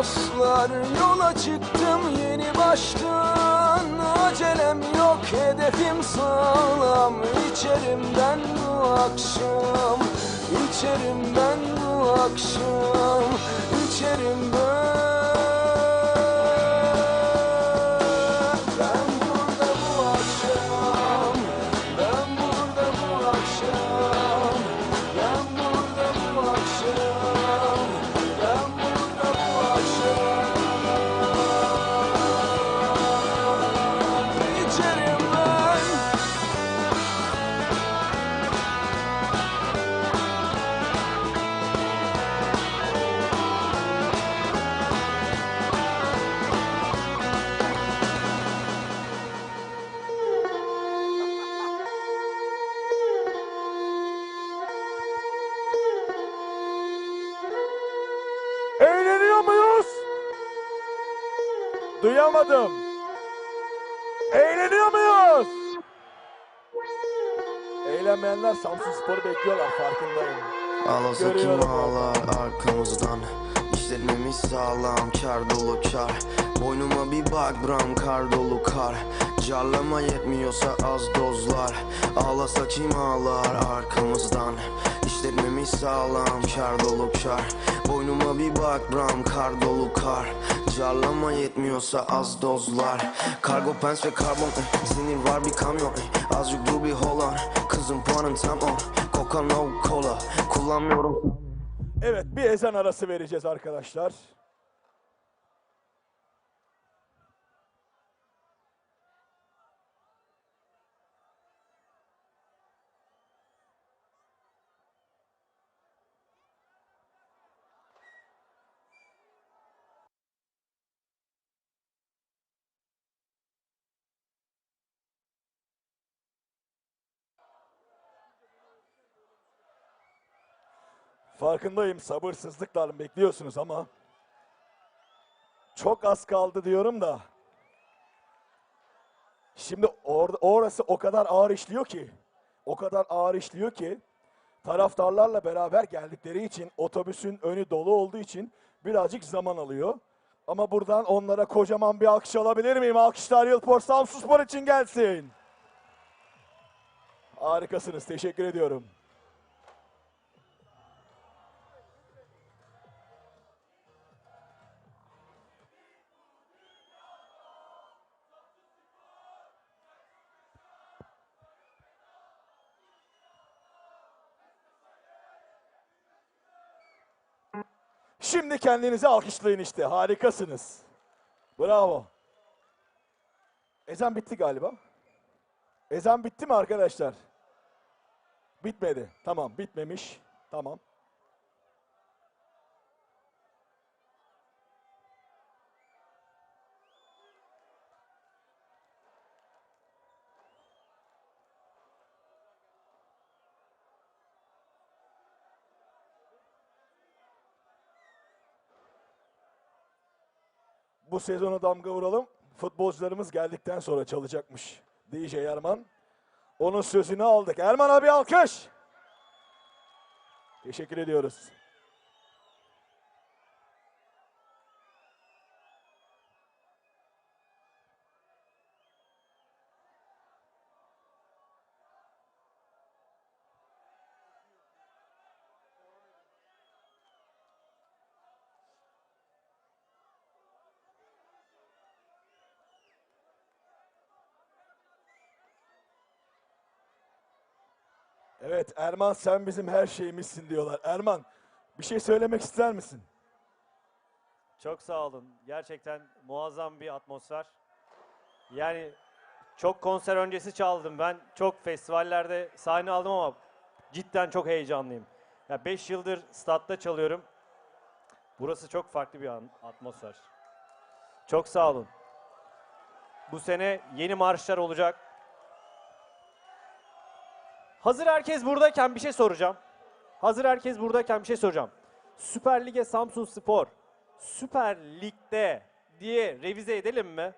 dostlar Yola çıktım yeni baştan. Acelem yok hedefim sağlam. İçerim ben bu akşam İçerim ben bu akşam. İçerim Duyamadım. Eğleniyor muyuz? Eğlenmeyenler Samsun Spor'u bekliyorlar farkındayım. Görüyorum. ağlar arkamızdan? İşletmemiz sağlam kar dolu kar. Boynuma bir bak bram kar dolu kar. Carlama yetmiyorsa az dozlar. Ağlasa kim ağlar arkamızdan. İşletmemiz sağlam kar dolu kar. Boynuma bir bak bram kar dolu kar Carlama yetmiyorsa az dozlar. Kargo pens ve karbon Sinir var bir kamyon Azıcık dur bir hold on Kızım puanın tam on. Coca no cola. Kullanmıyorum. Evet bir ezan arası vereceğiz arkadaşlar. Farkındayım sabırsızlıkla bekliyorsunuz ama çok az kaldı diyorum da. Şimdi orada orası o kadar ağır işliyor ki, o kadar ağır işliyor ki taraftarlarla beraber geldikleri için otobüsün önü dolu olduğu için birazcık zaman alıyor. Ama buradan onlara kocaman bir alkış alabilir miyim? Alkışlar Yılpor Samsunspor için gelsin. Harikasınız. Teşekkür ediyorum. Kendinizi alkışlayın işte. Harikasınız. Bravo. Ezan bitti galiba. Ezan bitti mi arkadaşlar? Bitmedi. Tamam, bitmemiş. Tamam. Bu sezonu damga vuralım. Futbolcularımız geldikten sonra çalacakmış. DJ Erman. Onun sözünü aldık. Erman abi alkış. Teşekkür ediyoruz. Evet Erman sen bizim her şeyimizsin diyorlar. Erman bir şey söylemek ister misin? Çok sağ olun. Gerçekten muazzam bir atmosfer. Yani çok konser öncesi çaldım ben. Çok festivallerde sahne aldım ama cidden çok heyecanlıyım. Ya 5 yıldır statta çalıyorum. Burası çok farklı bir atmosfer. Çok sağ olun. Bu sene yeni marşlar olacak. Hazır herkes buradayken bir şey soracağım. Hazır herkes buradayken bir şey soracağım. Süper Lig'e Samsun Spor Süper Lig'de diye revize edelim mi?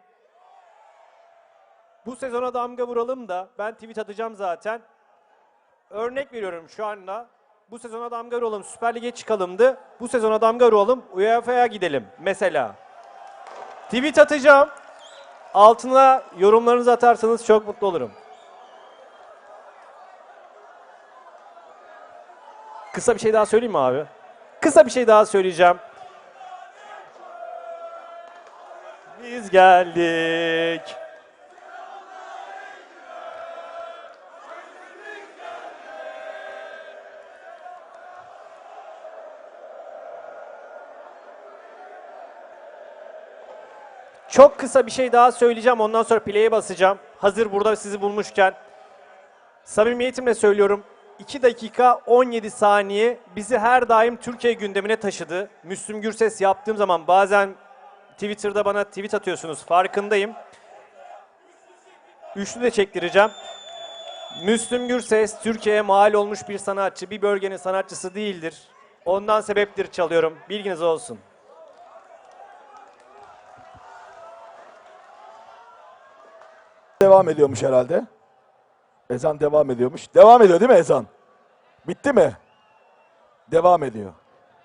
Bu sezona damga vuralım da ben tweet atacağım zaten. Örnek veriyorum şu anda. Bu sezona damga vuralım, Süper Lig'e çıkalımdı. Bu sezona damga vuralım, UEFA'ya gidelim mesela. Tweet atacağım. Altına yorumlarınızı atarsanız çok mutlu olurum. Kısa bir şey daha söyleyeyim mi abi? Kısa bir şey daha söyleyeceğim. Biz geldik. Çok kısa bir şey daha söyleyeceğim. Ondan sonra play'e basacağım. Hazır burada sizi bulmuşken. Samimiyetimle söylüyorum. 2 dakika 17 saniye bizi her daim Türkiye gündemine taşıdı. Müslüm Gürses yaptığım zaman bazen Twitter'da bana tweet atıyorsunuz. Farkındayım. Üçlü de çektireceğim. Müslüm Gürses Türkiye'ye mal olmuş bir sanatçı, bir bölgenin sanatçısı değildir. Ondan sebeptir çalıyorum. Bilginiz olsun. Devam ediyormuş herhalde. Ezan devam ediyormuş. Devam ediyor değil mi ezan? Bitti mi? Devam ediyor.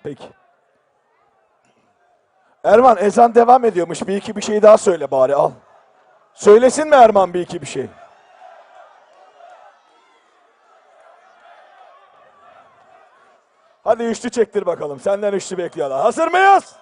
Peki. Erman ezan devam ediyormuş. Bir iki bir şey daha söyle bari al. Söylesin mi Erman bir iki bir şey? Hadi üçlü çektir bakalım. Senden üçlü bekliyorlar. Hazır mıyız?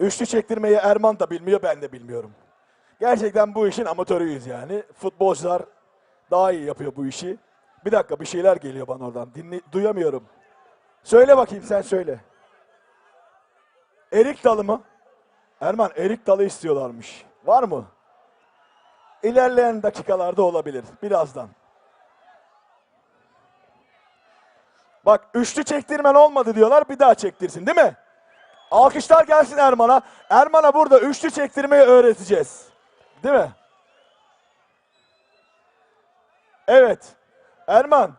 Üçlü çektirmeyi Erman da bilmiyor, ben de bilmiyorum. Gerçekten bu işin amatörüyüz yani. Futbolcular daha iyi yapıyor bu işi. Bir dakika bir şeyler geliyor bana oradan. Dinle, duyamıyorum. Söyle bakayım sen söyle. Erik dalı mı? Erman erik dalı istiyorlarmış. Var mı? İlerleyen dakikalarda olabilir. Birazdan. Bak üçlü çektirmen olmadı diyorlar. Bir daha çektirsin değil mi? Alkışlar gelsin Erman'a. Erman'a burada üçlü çektirmeyi öğreteceğiz. Değil mi? Evet. Erman.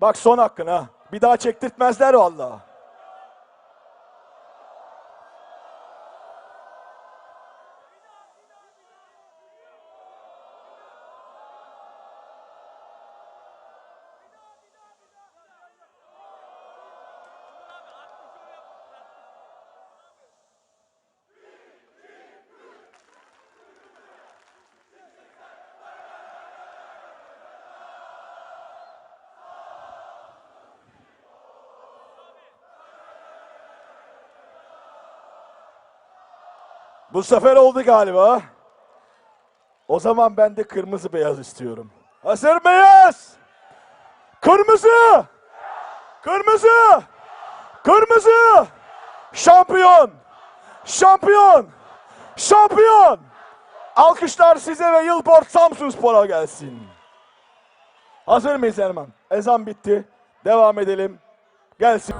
Bak son hakkın ha. Bir daha çektirtmezler vallahi. Bu sefer oldu galiba. O zaman ben de kırmızı beyaz istiyorum. Hazır mıyız? Kırmızı! Kırmızı! Kırmızı! Şampiyon! Şampiyon! Şampiyon! Alkışlar size ve Yılport Samsun Spor'a gelsin. Hazır mıyız Erman? Ezan bitti. Devam edelim. Gelsin.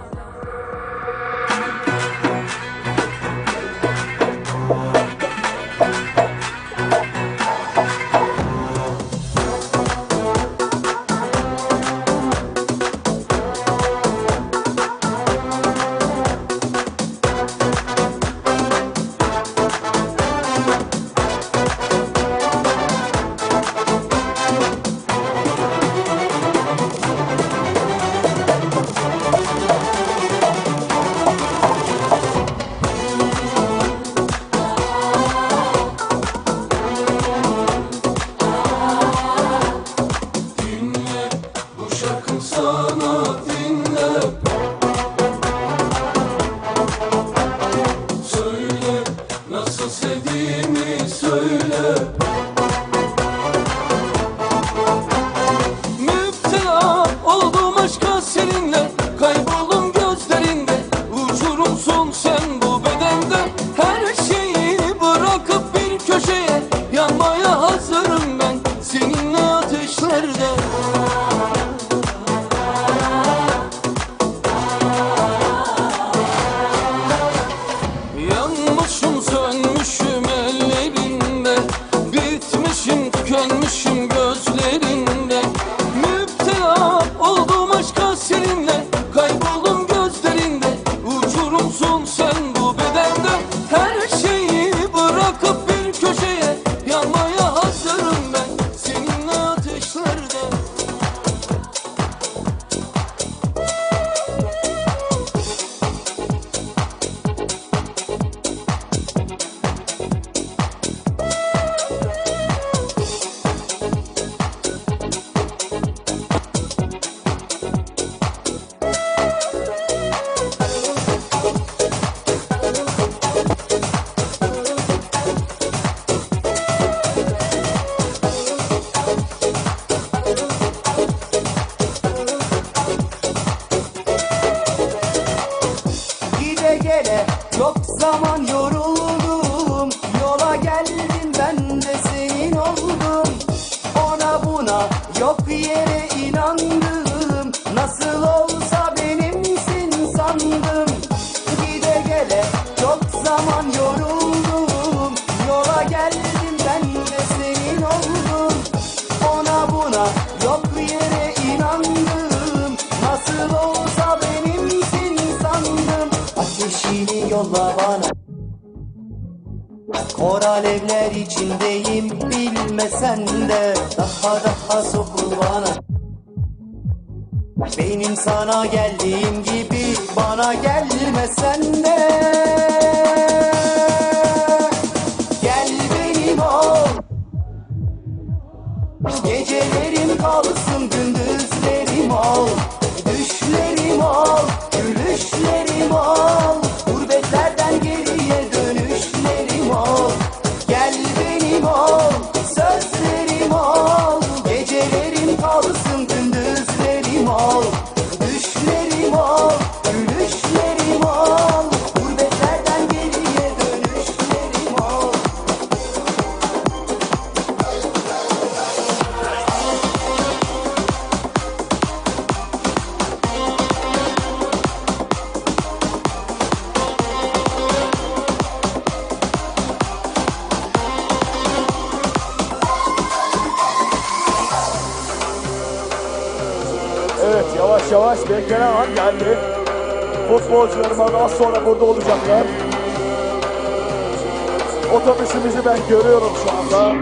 Kor alevler içindeyim bilmesen de Daha daha sokul bana Benim sana geldiğim gibi bana gelmesen de. Gel benim ol. Gecelerim kalsın gündüzlerim yavaş beklenen an geldi. Futbolcularımız az sonra burada olacaklar. Otobüsümüzü ben görüyorum şu anda.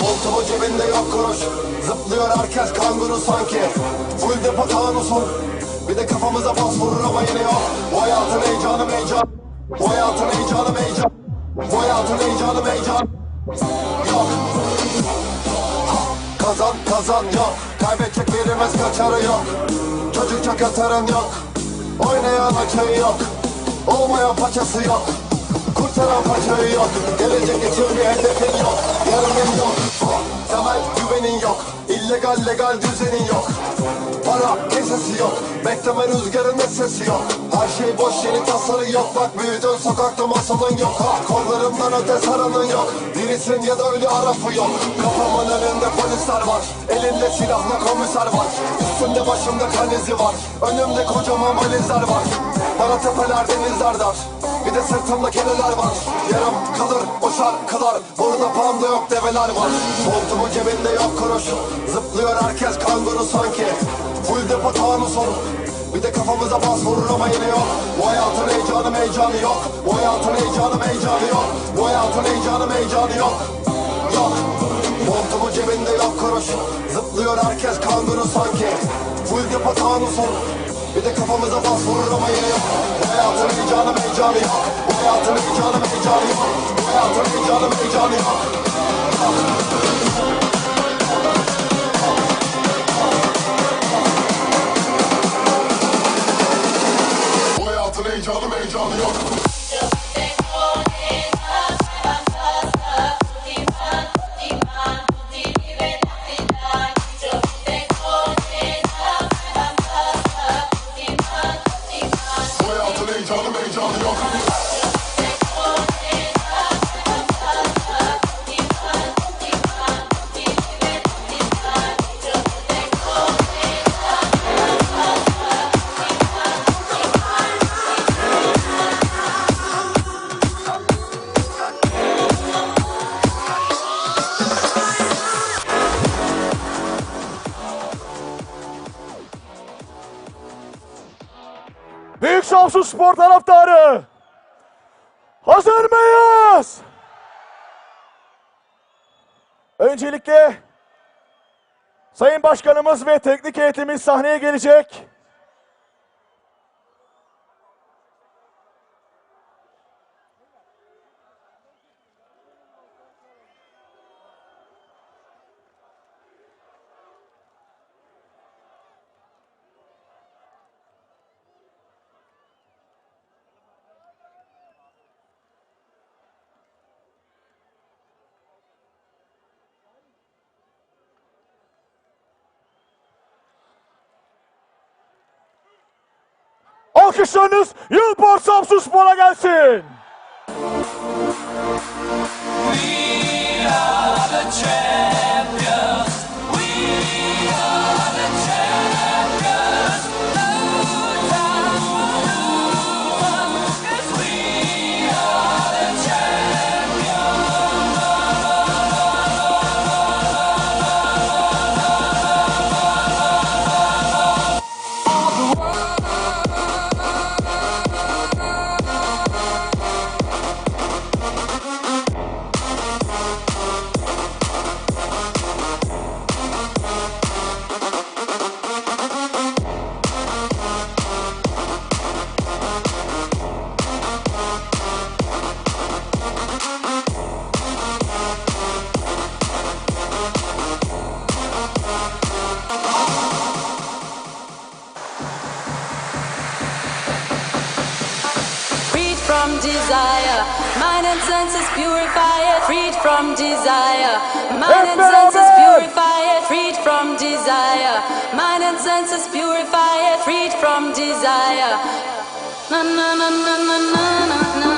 Montumu cebinde yok kuruş. Zıplıyor herkes kanguru sanki. Full depo tanusun Bir de kafamıza bas vurur ama yine yok. Bu hayatın heyecanı heyecan Bu hayatın heyecanı heyecan Bu hayatın heyecanı heyecan Yok Kazan kazan yok. Kaybedecek birimiz kaçarı yok. Çocukça katarın yok. Oynayan açığı yok. Olmayan paçası yok. Kurtaran paçayı yok. Gelecek için bir hedefin yok. Yarının yok Temel güvenin yok. İllegal legal düzenin yok. Para kesesi yok. Bekleme rüzgarın sesi yok. Her şey boş yeni tasarı yok. Bak büyüdün sokakta masalın yok. Ha, Kollarımdan öte saranın yok. Dirisin ya da ölü arafı yok. Kafamın önünde polisler var. Elinde silahla komiser var. Üstümde başımda kan izi var. Önümde kocaman valizler var. Bana tepeler denizler dar bir de sırtımda keneler var. Yarım kalır o şarkılar. Burada panda yok develer var. Montumu cebinde yok kuruş Zıplıyor herkes kanguru sanki. Full depo tanusun Bir de kafamıza bas vurur ama yine yok. Bu hayatın heyecanı heyecanı yok. Bu hayatın heyecanı heyecanı yok. Bu hayatın heyecanı heyecanı yok. Yok. Montumu cebinde yok kuruş Zıplıyor herkes kanguru sanki. Full depo tanusun bir de kafamıza bas vurur ama yine yok. Bu hayatın heyecanı heyecanı yok. Bu hayatın heyecanı heyecanı yok. Bu hayatın heyecanı heyecanı yok. Bu hayatın heyecanı heyecanı yok Büyük Samsun Spor taraftarı. Hazır mıyız? Öncelikle Sayın Başkanımız ve teknik heyetimiz sahneye gelecek. Alkışlarınız Yılport Samsun Spor'a gelsin. Mind and senses purified. Freed from desire, mind and senses purified. Freed from desire, mind and senses purified. Freed from desire. Na Na na na na na na.